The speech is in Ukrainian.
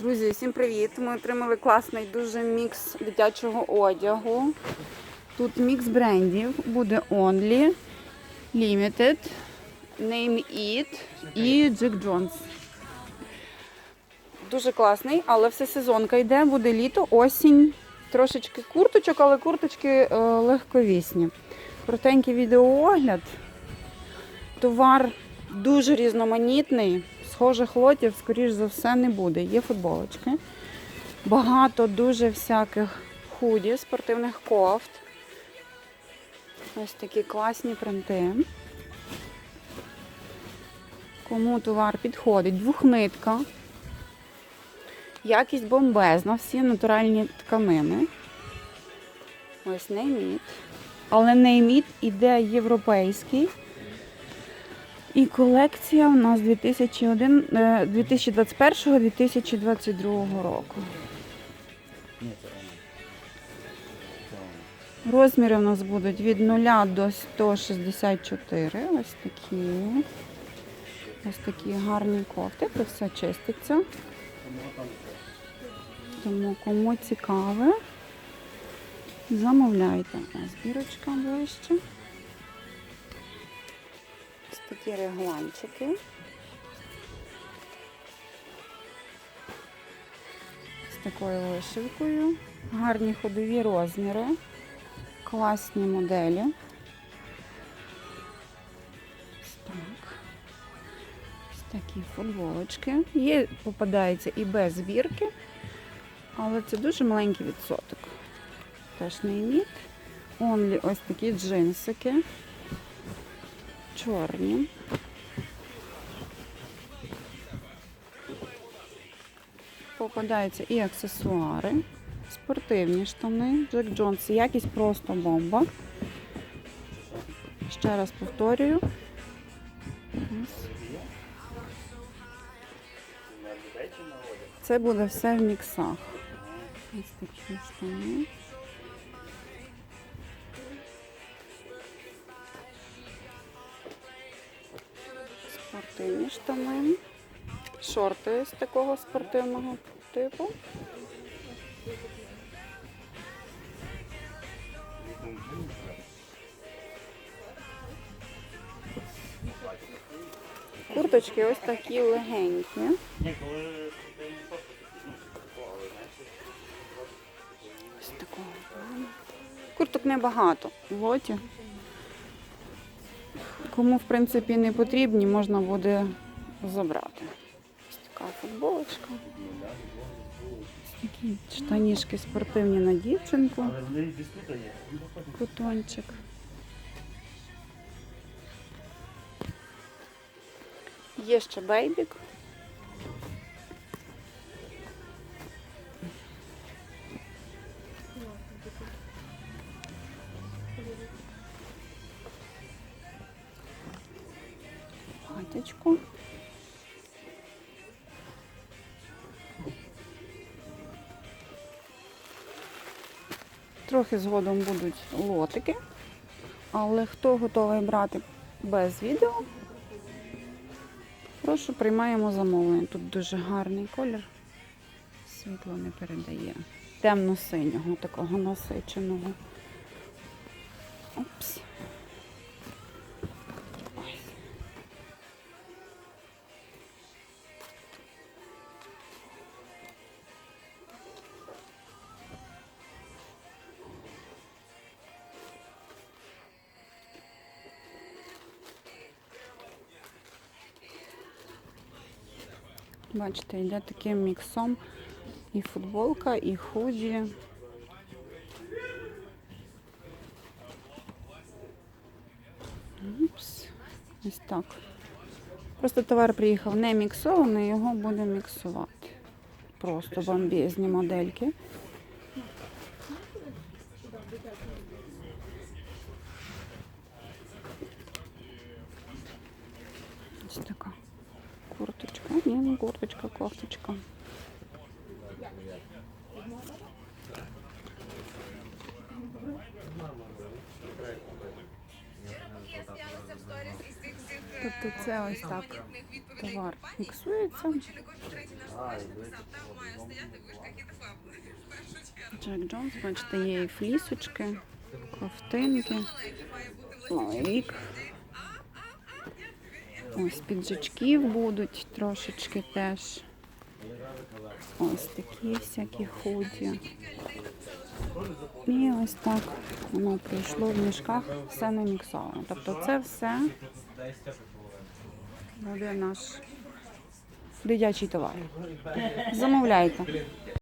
Друзі, всім привіт! Ми отримали класний дуже мікс дитячого одягу. Тут мікс брендів буде Only, Limited, Name It і Jack Jones. Дуже класний, але все сезонка йде, буде літо, осінь. Трошечки курточок, але курточки е, легковісні. Коротенький відеоогляд. Товар дуже різноманітний. Схожих лотів, скоріш за все, не буде. Є футболочки. Багато дуже всяких худі, спортивних кофт. Ось такі класні принти. Кому товар підходить? Двохнитка. Якість бомбезна, всі натуральні тканини. Ось нейміт. Але нейміт іде європейський. І колекція у нас 2001, е, 2021-2022 року. Розміри у нас будуть від 0 до 164. Ось такі. Ось такі гарні кофти. Все чиститься. Тому кому цікаве, замовляйте. Ось бірочка ближче. Такі регланчики. З такою вишивкою. Гарні ходові розміри. Класні моделі. Такі футболочки. Є, попадається і без збірки, але це дуже маленький відсоток. Теж не іміт. Онлі ось такі джинсики чорні. Попадаються і аксесуари, спортивні штани, Джек Джонс, якість просто бомба. Ще раз повторюю. Це буде все в міксах. Ось такі штани. Спортивні штани, шорти з такого спортивного типу. Курточки ось такі легенькі. Ось такого. Курток небагато в лоті. Кому, в принципі, не потрібні, можна буде забрати. Ось така футболочка. Ось такі штанішки спортивні на дівчинку. Кутончик. Є ще бейбік. Платячко. Трохи згодом будуть лотики. Але хто готовий брати без відео, прошу приймаємо замовлення. Тут дуже гарний колір. Світло не передає. Темно-синього, такого насиченого. Опс. Бачите, йде таким міксом і футболка, і худі. Упс. Ось так. Просто товар приїхав не міксований, його буде міксувати. Просто бомбезні модельки. Ось така курточка. Ні, не курточка, кофточка. Тобто це ось так товар фіксується. Джек Джонс, бачите, є і флісочки, ковтинки, рік. Ось піджачків будуть трошечки теж. Ось такі всякі худі. І ось так воно прийшло в мішках, все не міксовано. Тобто це все буде наш дитячий товар. Замовляйте.